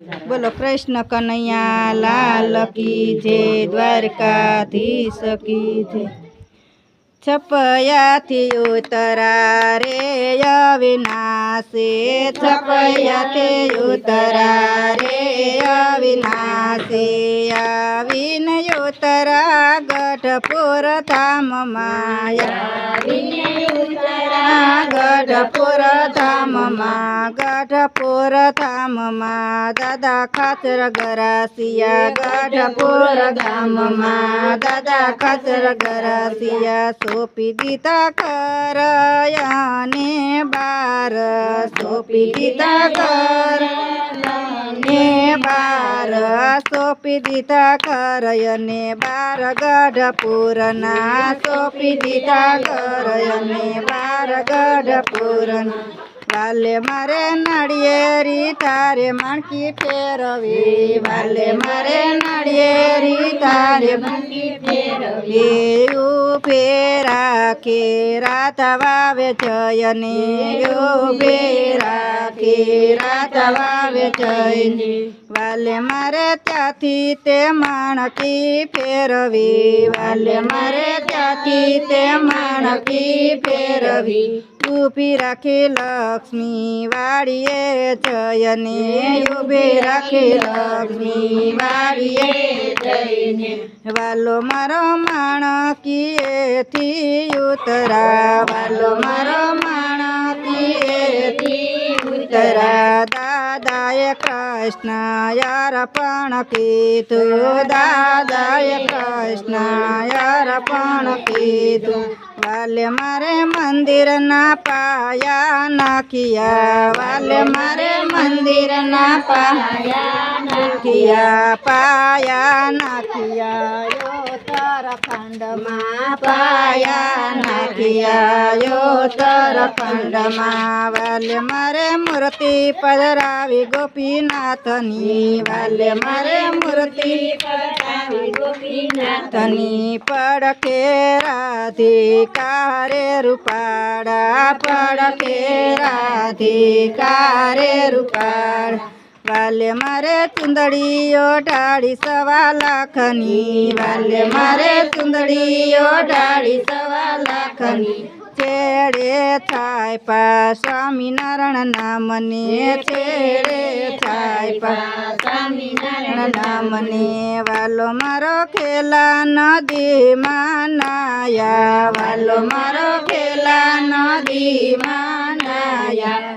બોલો, કૃષ્ણ કનૈયા લાલ કી જે, દ્વારકાધીશ કી જે. છપયાથી ઉતરા રે અવિનાશે, છપયાથી ઉતરા રે અવિનાશે, આવીને ઉતરા ગઢપુર ધામ માયા ગઢપુર ધામમાં ગઢપુર ધામમાં દાદા ખાચર ગરાસિયા ગઢપુર ધામમાં દાદા ખાચર ગરાસિયા સોંપી દીધા કરયાને બાર સોંપી દીધા કર ને બાર સોંપી દીધા કરયને બાર ગઢપુરના સોંપી દીધા કરયને બારગઢ ગઢપુરના વાલે મારે નડિયેરી, તારે માણકી ફેરવી. વાલે મારે નડિયેરી, તારે માણકી ફેરવી. ઉભે રાખે રાધા વાવે જયને ઉભે રાખે રાધા વાવે જયને વાલે મારે ત્યાંથી તે માણકી ફેરવી. વાલે મારે ત્યાંથી તે માણકી ફેરવી. ઊભી રાખે લક્ષ્મી વાડીએ જયને. ઊભી રાખે લક્ષ્મી વાડીએ જઈને વાલો મારો માણકીએથી ઉતરા. વાલો મારો માણકીએથી ઉતરા. દાદાએ કૃષ્ણ યાર પણ કીધું. દાદાએ કૃષ્ણ યાર પણ કીધું. વાલે મારે મંદિરના પાયા નાખિયા. વાલે મારે મંદિરના પાયા નાખિયા. પાયા નાખિયા. યો તરખંડમાં પાયા નાખિયા યો તરખંડમાં વાલે મારે મૂર્તિ પધરાવી ગોપીનાથની વાલ્ય મારે મૂર્તિ ગોપીનાથની પડકે રાધિકારે રૂપાડા પડકે રાધિકારે રૂપાડ વાલે મારે ચુંદડીઓ ઢાળી સવા લાખની. વાલે મારે ચુંદડીઓ ઢાળી સવા લાખની. છેડે થાય પા સ્વામિનારાયણ નામને છેડે થાય પા સ્વામિનારાયણ નામને વાલો મારો ખેલા નદીમાં નાયા. વાલો મારો ખેલા નદીમાં નાયા.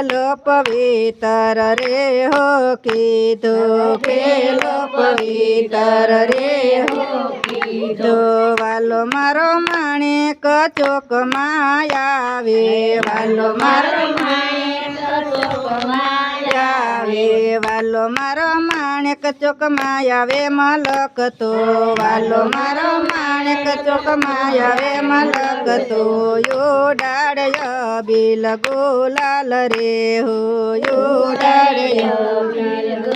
ખેલો પવિત્ર રે હો કીધો ખેલો પવિત્ર રે હો કીધો વાલો મારો માણેક ચોકમાં આવે વાલો મારો માણેક ચોકમાં આવે, વાલો મારો માણેક ચોકમાં આવે મલક તો. વાલો મારો માણેક ચોકમાં આવે મલક તો. યો ડાળય બિલ ગોલાલ રે હો, યો ડાળય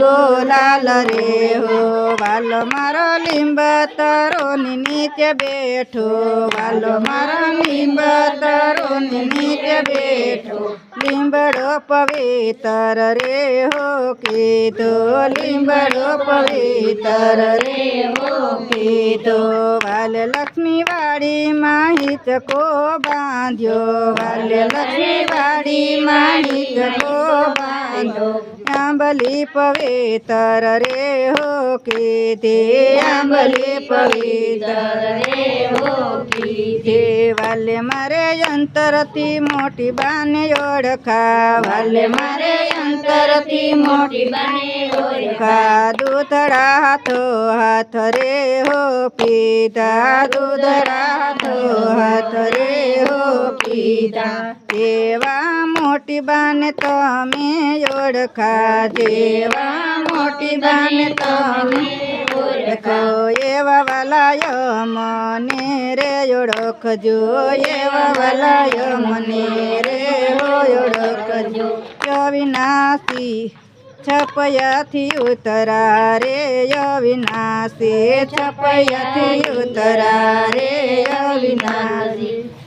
ગોલાલ રે હો. વાલો મારો લીંબ તારો નીચે બેઠો. વાલો મારો લીંબ તારો નીચે બેઠો. લીંબડો પવિત્ર રે હો કીધો, લીંબડો પવિત્ર રે હો કીધો. વાલ લક્ષ્મી વાડી માહિતકો બાંધ્યો વાલ લક્ષ્મી વાડી માહિતકો બાંધ્યો. આંબલી પવિત્ર રે હો કીધે આંબલી પવિત્ર રે હો કીધે વાલે મારે અંતરથી મોટી બાને ઓળખા વાલે મારે અંતરથી મોટી બાને ઓળખા દૂધડા હાથો હાથ રે હો પીતા. દૂધડા હાથો હાથ રે હો પીતા. એવા મોટી બાને તમે ઓળખા જેવા મોટી બાને તમે ઓળખો એવા વાલાયો મને રે ઓળખજો. એવા વાલાયો મને રે ઓળખજો. અવિનાશી છપયાથી ઉતરા રે અવિનાશી છપયાથી ઉતરા રે અવિનાશી